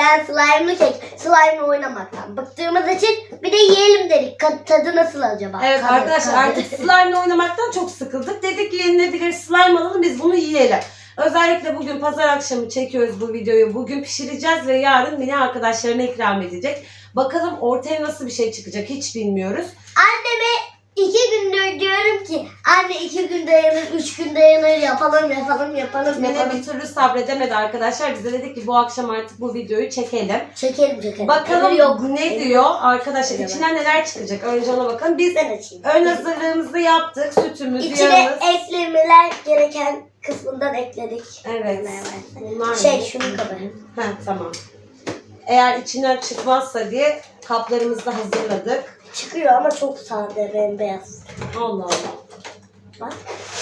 sevilen slime'lı kek. Slime oynamaktan bıktığımız için bir de yiyelim dedik. Ka- Tadı nasıl acaba? Evet Tadı- arkadaşlar tadı. artık slime oynamaktan çok sıkıldık. Dedik ki yenilebilir slime alalım biz bunu yiyelim. Özellikle bugün pazar akşamı çekiyoruz bu videoyu. Bugün pişireceğiz ve yarın Mine arkadaşlarına ikram edecek. Bakalım ortaya nasıl bir şey çıkacak hiç bilmiyoruz. Anneme iki gündür diyorum ki anne iki gün dayanır, üç gün dayanır yapalım yapalım yapalım Mine yapalım. bir türlü sabredemedi arkadaşlar. Bize dedik ki bu akşam artık bu videoyu çekelim. Çekelim çekelim. Bakalım yok. ne diyor arkadaşlar. Evet. İçinden neler çıkacak. Önce ona bakalım. Biz Ben açayım. ön hazırlığımızı yaptık. Sütümüz, İçine yağımız. eklemeler gereken kısmından ekledik. Evet. Bunlar Şey ne? şunun kabı. Heh, tamam. Eğer içinden çıkmazsa diye kaplarımızı da hazırladık. Çıkıyor ama çok sade bembeyaz. Allah Allah. Bak.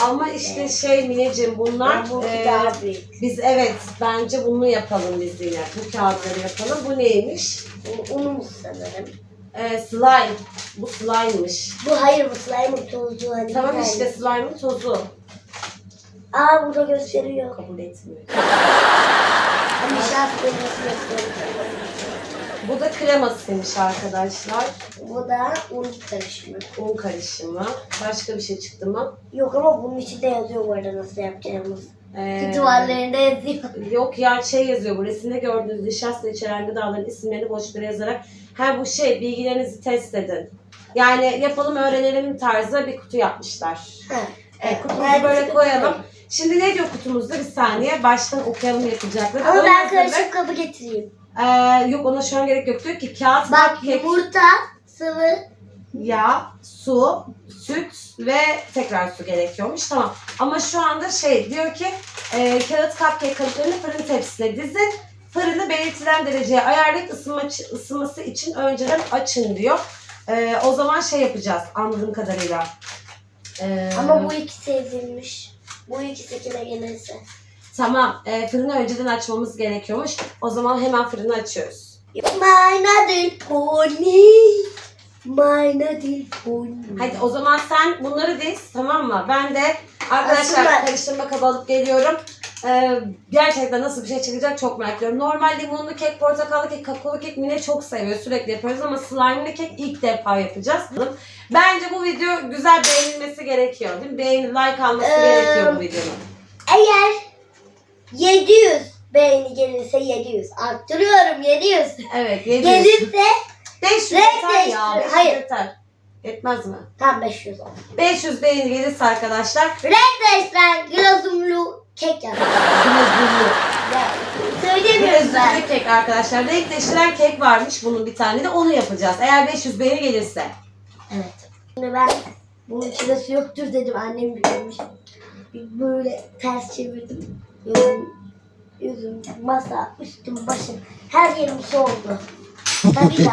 Ama işte şey Mineciğim bunlar Bu e, daha büyük. biz evet bence bunu yapalım biz yine. Bu kağıtları yapalım. Bu neymiş? Bu unumuz sanırım. E, slime. Bu slime'mış. Bu hayır bu slime'ın tozu. Hani Tamam tane. işte slime'ın tozu. Aa burada gösteriyor. Kabul etmiyor. Hani nasıl gösteriyor. Bu da kremasıymış arkadaşlar. Bu da un karışımı. Un karışımı. Başka bir şey çıktı mı? Yok ama bunun içinde yazıyor bu arada nasıl yapacağımız. Ee, Duvarlarında yazıyor. Yok ya şey yazıyor bu resimde gördüğünüz nişasta içeren gıdaların isimlerini boşlara yazarak ha bu şey bilgilerinizi test edin. Yani yapalım öğrenelim tarzı bir kutu yapmışlar. Ha. Evet, kutumuzu Evet, böyle koyalım. Şimdi ne diyor kutumuzda bir saniye baştan okuyalım yapacakları. Ama ben karışık kabı getireyim. Ee, yok ona şu an gerek yok diyor ki kağıt, Bak kek, yumurta, sıvı, yağ, su, süt ve tekrar su gerekiyormuş. Tamam. Ama şu anda şey diyor ki e, kağıt cupcake kalıplarını fırın tepsisine dizin. Fırını belirtilen dereceye ayarlayıp ısınma, ısınması için önceden açın diyor. E, o zaman şey yapacağız anladığım kadarıyla. E, ama bu ikisi ezilmiş. Bu ikisi kime gelirse. Tamam. E, fırını önceden açmamız gerekiyormuş. O zaman hemen fırını açıyoruz. My little pony. My little pony. Hadi o zaman sen bunları diz tamam mı? Ben de arkadaşlar Aslında- karıştırma kabı alıp geliyorum. Ee, gerçekten nasıl bir şey çıkacak çok merak ediyorum. Normal limonlu kek, portakallı kek, kakaolu kek Mine çok seviyor. Sürekli yapıyoruz ama slime'lı kek ilk defa yapacağız. Bence bu video güzel beğenilmesi gerekiyor değil mi? Beğeni, like alması Ee, gerekiyor bu videonun. Eğer 700 beğeni gelirse 700. Arttırıyorum 700. Evet 700. Gelirse 500 Renk yeter ya. değiştir- 500 Hayır. yeter. Yetmez mi? tam 500 olsun. 500 beğeni gelirse arkadaşlar. Renk değiştiren glazumlu kek yapacağım. Ya, Söylemiyorum ben. Kek arkadaşlar. Renkleştiren kek varmış bunun bir tane de onu yapacağız. Eğer 500 beğeni gelirse. Evet. Şimdi ben bunun çilesi yoktur dedim annem bilmiş. Böyle ters çevirdim. Yüzüm, yüzüm, masa, üstüm, başım her yerim su oldu. Tabii ya.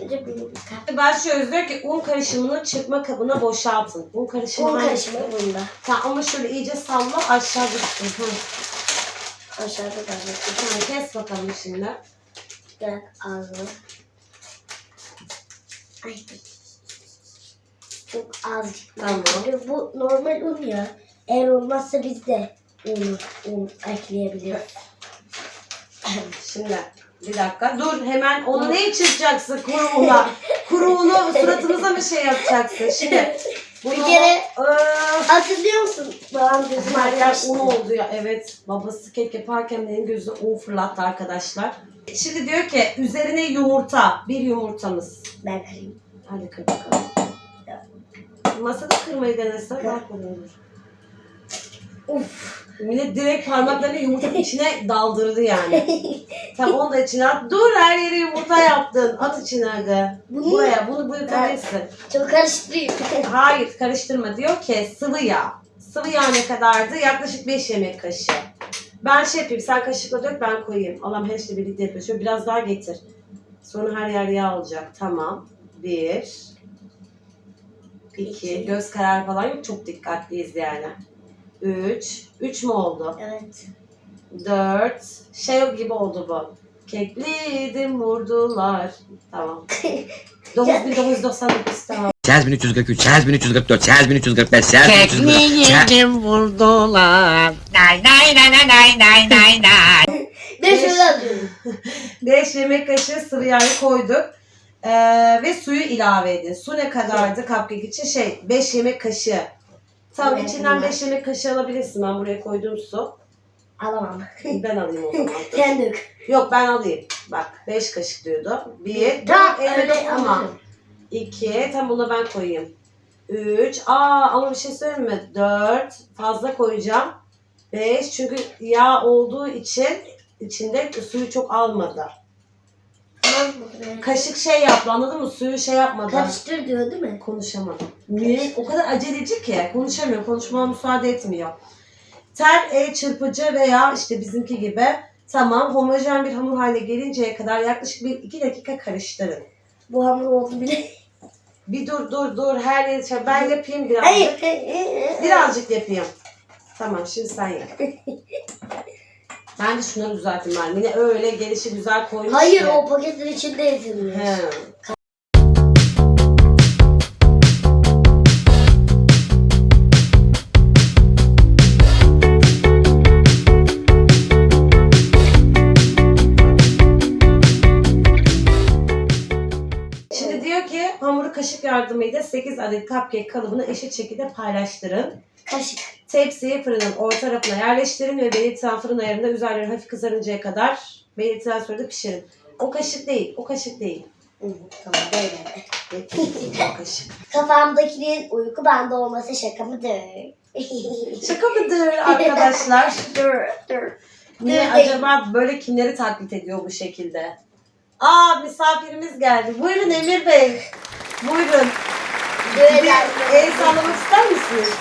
Önce benim Başlıyoruz diyor ki un karışımını çırpma kabına boşaltın. Un karışımı un karışımı bunda. Tamam ama şöyle iyice salla aşağı düşsün. Hı. Aşağıda da. Tamam kes bakalım şimdi. Bırak ağzını. Ay. Çok azıcık. Tamam. Bu normal un ya. Eğer olmazsa biz de un, un ekleyebiliriz. Şimdi bir dakika. Dur hemen onu ne çırpacaksın kuru una? Kuru unu suratımıza mı şey yapacaksın? Şimdi bunu Bir kere- Öf. Hatırlıyor musun? Babam gözüm Her yer arkadaşlar. un oldu ya. Evet. Babası kek yaparken benim gözüme un fırlattı arkadaşlar. Şimdi diyor ki üzerine yumurta. Bir yumurtamız. Ben kırayım. Hadi kır bakalım. Masada kırmayı denesen daha kolay olur. Uf. Mine direkt parmaklarını yumurtanın içine daldırdı yani. Tamam onu da içine at. Dur her yere yumurta yaptın. At içine hadi. Bunu- Buraya bunu buyurtabilirsin. Çok karıştırayım. Hayır karıştırma diyor ki sıvı yağ. Sıvı yağ ne kadardı? Yaklaşık 5 yemek kaşığı. Ben şey yapayım sen kaşıkla dök ben koyayım. Allah'ım her şeyi birlikte yapıyor. Şöyle biraz daha getir. Sonra her yer yağ olacak. Tamam. Bir. iki. İki. Göz kararı falan yok. Çok dikkatliyiz yani. Üç. Üç mü oldu? evet. Dört. Şey gibi oldu bu. Kekliydim vurdular. Tamam. 9999 tamam. 8343, 8344, 8345, 8345. Kekliğini vurdular. Nay nay nay nay nay nay nay nay. Beş. şöyle alıyorum. 5 yemek kaşığı sıvı yağ koyduk. Ee, ve suyu ilave edin. Su ne kadardı cupcake için? Şey 5 yemek kaşığı. Tamam Evet, içinden bunlar. 5 yemek kaşığı alabilirsin. Ben buraya koyduğum su. Alamam. Ben alayım o zaman. dur. Sen dök. Yok ben alayım. Bak 5 kaşık diyordu. 1, Tamam elime öyle dokunma. alıyorum. 2, tam bunu ben koyayım. 3, aa ama bir şey söyleyeyim mi? 4, fazla koyacağım. 5, çünkü yağ olduğu için içinde suyu çok almadı. Kaşık şey yaptı anladın mı? Suyu şey yapmadı. Karıştır diyor değil mi? Konuşamadım. Niye? O kadar aceleci ki konuşamıyor. Konuşmama müsaade etmiyor. Tel el çırpıcı veya işte bizimki gibi tamam homojen bir hamur haline gelinceye kadar yaklaşık bir iki dakika karıştırın. Bu hamur oldu bile. Bir dur dur dur her yeri şey- ben yapayım Hayır. birazcık. Birazcık yapayım. Tamam şimdi sen yap. Ben de şunları düzelttim ben. Yine öyle gelişi güzel koymuş Hayır o paketin içinde ezilmiş. He. Kaşık yardımıyla 8 adet cupcake kalıbını eşit şekilde paylaştırın. Kaşık. Tepsiyi fırının orta tarafına yerleştirin ve belirtilen fırın ayarında üzerleri hafif kızarıncaya kadar belirtilen sürede pişirin. O kaşık değil, o kaşık değil. Hı, tamam böyle. o kaşık. Kafamdakinin uyku bende olması şaka mıdır? Şaka mıdır arkadaşlar? dur dur. Niye Dur değil. acaba böyle kimleri taklit ediyor bu şekilde? Aa misafirimiz geldi. Buyurun Emir Bey. Buyurun. Bir el sallamak ister misiniz?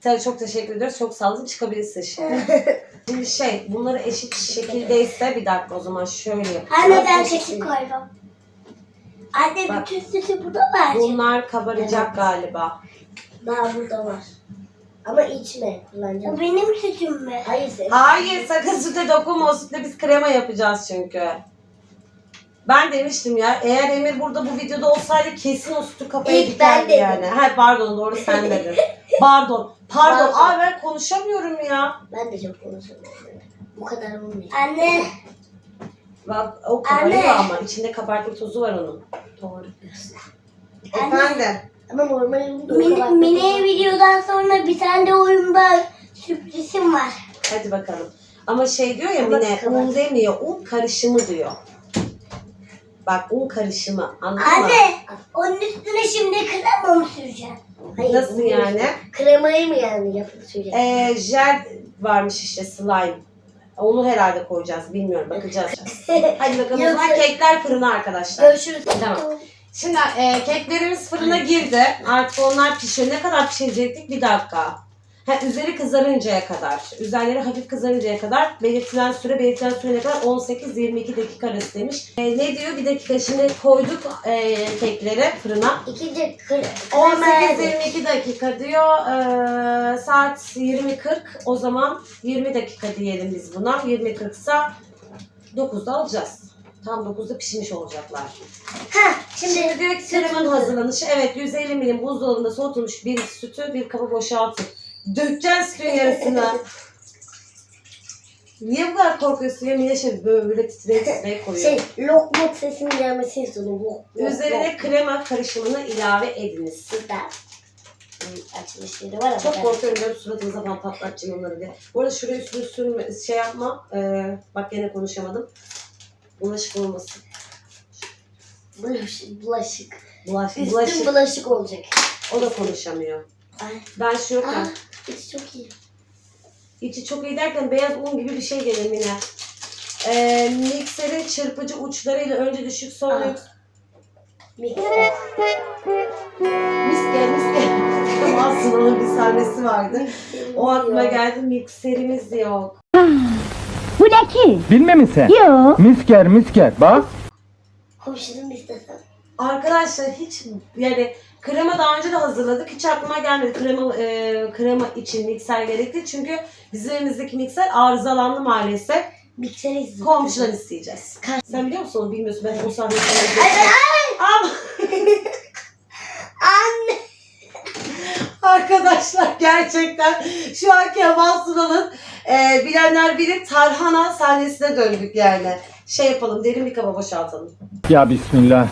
Tabii çok teşekkür ediyoruz. Çok sağ olun. Çıkabilirsin şimdi. Şimdi şey, bunları eşit şekildeyse bir dakika o zaman şöyle yapalım. Anne ben kaşık koydum. Anne Bak. bütün sütü burada var. Bunlar kabaracak Evet. galiba. Daha burada var. Ama içme kullanacağım. Bu benim sütüm mü? Hayır sen. Hayır sakın süte dokunma. O sütle biz krema yapacağız çünkü. Ben demiştim ya eğer Emir burada bu videoda olsaydı kesin o sütü kafaya İlk ben dikerdi dedim. yani. Ha pardon doğru sen dedin. pardon. Pardon. Pardon. Aa ben konuşamıyorum ya. Ben de çok konuşuyorum. Bu kadar olmuyor. Anne. Bak o kabarıyor Anne. ama içinde kabartma tozu var onun. Doğru diyorsun. Anne. Efendim. Ama normal olunca o Mini, kadar mini videodan sonra bir tane de oyunda sürprizim var. Hadi bakalım. Ama şey diyor ya Mine un demiyor. Un karışımı diyor. Bak un karışımı. Anladın? Anne. Onun üstüne şimdi krema mı süreceğim? Hayır, Nasıl yani? Kremayı mı yani yapıp söyleyeceksin? Ee, jel varmış işte slime. Onu herhalde koyacağız. Bilmiyorum bakacağız. Hadi bakalım o zaman kekler fırına arkadaşlar. Görüşürüz. Tamam. Şimdi e, keklerimiz fırına girdi. Artık onlar pişiyor. Ne kadar pişirecektik? Bir dakika. Ha, üzeri kızarıncaya kadar, üzerleri hafif kızarıncaya kadar belirtilen süre, belirtilen süre ne kadar? 18-22 dakika arası demiş. E, ne diyor? Bir dakika şimdi koyduk e, kekleri fırına. İkinci kre krema 18-22 dakika diyor. Ee, saat 20.40 o zaman 20 dakika diyelim biz buna. 20.40 sa 9'da alacağız. Tam 9'da pişmiş olacaklar. Ha, Şimdi, şimdi diyor ki kremanın hazırlanışı. Evet 150 milim buzdolabında soğutulmuş bir sütü bir kaba boşaltın. Dökeceğiz sütün yarısını. Niye bu kadar korkuyorsun ya? Mine şey böyle titreyip titreyip koyuyor. şey lok lok sesinin gelmesini istiyorum. Lok, lok, Üzerine lok. krema karışımını ilave ediniz. Süper. Hmm, Açılışları var ama. Çok ben- korkuyorum böyle suratınıza falan patlatacağım onları diye. Bu arada şuraya üstüne sürme, şey yapma. Ee, bak gene konuşamadım. Bulaşık olmasın. Bulaşık. Bulaşık. Bulaşık, Üstüm bulaşık. bulaşık olacak. O da konuşamıyor. Ay. Ben şu yokken. Aa, içi çok iyi. İçi çok iyi derken beyaz un gibi bir şey gelir Mine. Ee, mikserin çırpıcı uçlarıyla önce düşük sonra Aa. yüksek. Mikser. Miske, miske. Aslında onun bir sahnesi vardı. O aklıma geldi. Mikserimiz yok. Bu ne ki? Bilme mi sen? Yo. Misker misker bak. Komşunun istesem. Arkadaşlar hiç yani krema daha önce de hazırladık. Hiç aklıma gelmedi krema e, krema için mikser gerekli. Çünkü bizim evimizdeki mikser arızalandı maalesef. Mikseri izledim. Komşudan isteyeceğiz. Kaç- Sen biliyor musun onu bilmiyorsun. Ben o sahneyi Ay, ay, Ama Anne. arkadaşlar gerçekten şu an Kemal Sunal'ın Ee, bilenler bilir tarhana sahnesine döndük yani. Şey yapalım derin bir kaba boşaltalım. Ya bismillah.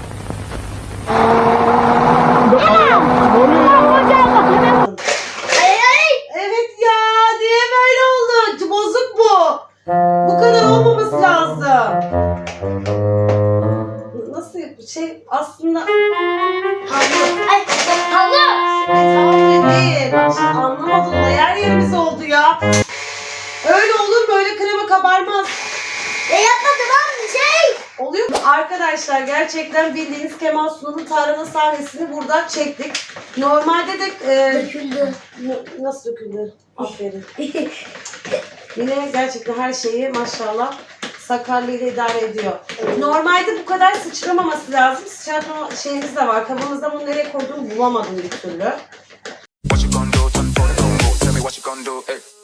Gerçekten bildiğiniz Kemal Sunal'ın tarhana sahnesini burada çektik. Normalde de e, Döküldü. nasıl döküldü? Aferin. Yine gerçekten her şeyi maşallah sakarlığıyla idare ediyor. Normalde bu kadar sıçramaması lazım. Sıçratma şeyimiz de var. Kabımızda bunu nereye koyduğumu bulamadım bir türlü. What you gonna do? Turn. Tell me what you gonna do. Hey.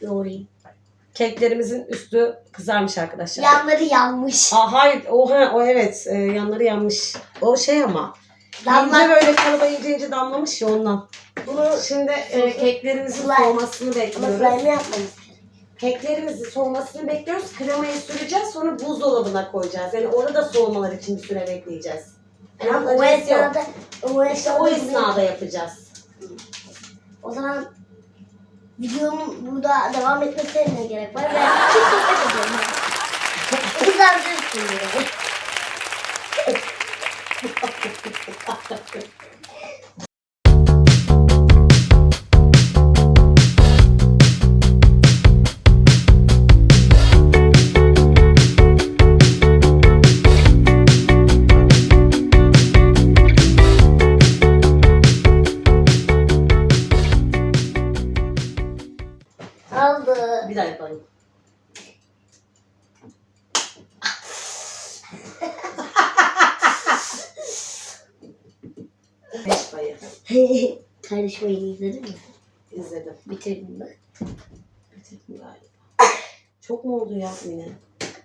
Yoğurayım. Keklerimizin üstü kızarmış arkadaşlar. Yanları yanmış. Aa, hayır o, ha, o evet e, yanları yanmış. O şey ama. Damla- İnce böyle kalıba ince ince damlamış ya ondan. Bunu Şimdi e, keklerimizin soğumasını ama bekliyoruz. slime yapmamız. Keklerimizin soğumasını bekliyoruz. Kremayı süreceğiz sonra buzdolabına koyacağız. Yani orada soğumalar için bir süre bekleyeceğiz. Yani o esnada o İşte esnada o esnada yapacağız. O zaman videonun burada devam etmesine ne gerek var? Ben iki sohbet ediyorum. Beni. Aldı. Oyunu izledin mi? İzledim. Bitirdim mi? Bitirdim galiba. Çok mu oldu ya yine?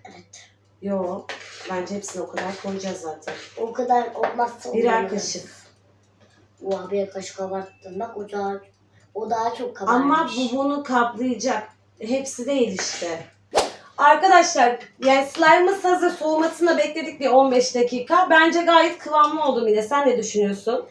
Evet. Yo. Bence hepsini o kadar koyacağız zaten. O kadar olmazsa Birer kaşık. Oha bir kaşık abarttın. Bak o daha, o daha çok kabarmış. Ama bu bunu kaplayacak. Hepsi değil işte. Arkadaşlar yani slime'ımız hazır soğumasını bekledik bir 15 dakika. Bence gayet kıvamlı oldu Mine. Sen ne düşünüyorsun?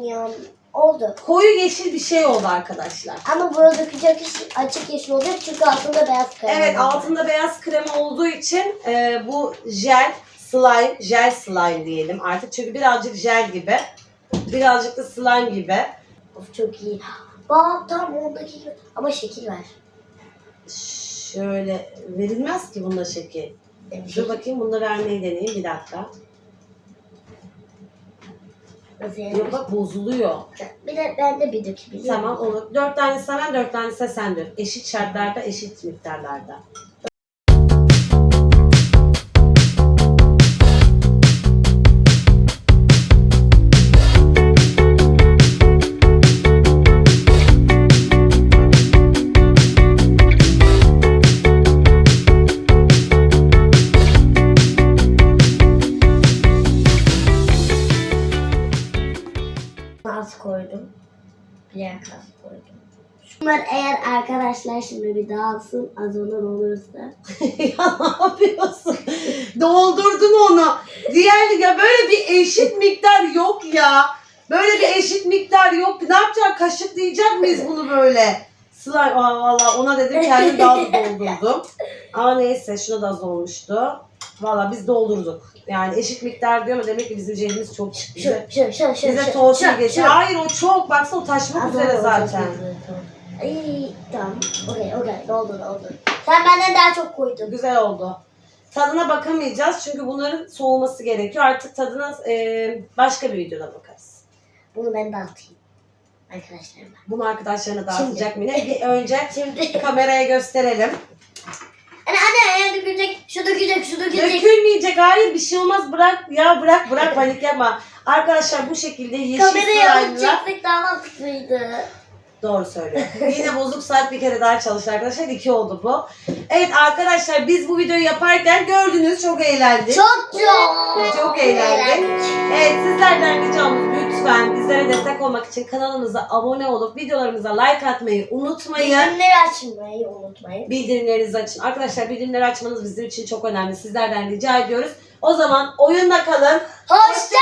Ya, oldu. Koyu yeşil bir şey oldu arkadaşlar. Ama burada dökecek iş açık yeşil olacak çünkü altında beyaz krem Evet var. altında beyaz krema olduğu için e, bu jel slime, jel slime diyelim artık. Çünkü birazcık jel gibi. Birazcık da slime gibi. Of çok iyi. Bak tam ondaki gibi. Ama şekil ver. Şöyle verilmez ki bunda şekil. Demiş. Dur bakayım bunu da vermeyi deneyeyim bir dakika. Yok bak bozuluyor. Bir de ben de bir dökeyim. Tamam olur. Dört tanesi ben, dört tanesi de sen dök. Eşit şartlarda, eşit miktarlarda. Arkadaşlar şimdi bir dağılsın az olan olursa. ya ne yapıyorsun? Doldurdun onu. Diğer ya böyle bir eşit miktar yok ya. Böyle bir eşit miktar yok. Ne yapacağız? Kaşıklayacak mıyız bunu böyle? Slime, aa valla ona dedim kendim daha da doldurdum. Ama neyse şuna da az olmuştu. Valla biz doldurduk. Yani eşit miktar diyor ama demek ki bizim jelimiz çok çıktı. Şu şu şu şu. bize şu, torpil şu. Hayır o çok. Baksana o taşmak üzere zaten. Oldu. Ay tamam. Okey okey doldu doldu. Sen benden daha çok koydun. Güzel oldu. Tadına bakamayacağız çünkü bunların soğuması gerekiyor. Artık tadına e, başka bir videoda bakarız. Bunu ben dağıtayım. Arkadaşlarıma. Bunu arkadaşlarına dağıtacak. Mine. Bir önce Şimdi. kameraya gösterelim. Anne anne anne dökülecek. Şu dökülecek şu dökülecek. Dökülmeyecek. Hayır bir şey olmaz. Bırak ya bırak bırak panik yapma. Arkadaşlar bu şekilde yeşil Kamerayı alıp slime'la çekmek daha mantıklıydı. Doğru söylüyor. Yine bozuk saat bir kere daha çalıştı arkadaşlar. iki oldu bu. Evet arkadaşlar biz bu videoyu yaparken gördünüz çok eğlendik. Çok çok. Çok eğlendik. Evet sizlerden ricamız lütfen bizlere destek olmak için kanalımıza abone olup videolarımıza like atmayı unutmayın. Bildirimleri açmayı unutmayın. Bildirimlerinizi açın. Arkadaşlar bildirimleri açmanız bizim için çok önemli. Sizlerden rica ediyoruz. O zaman oyunda kalın. Hoşça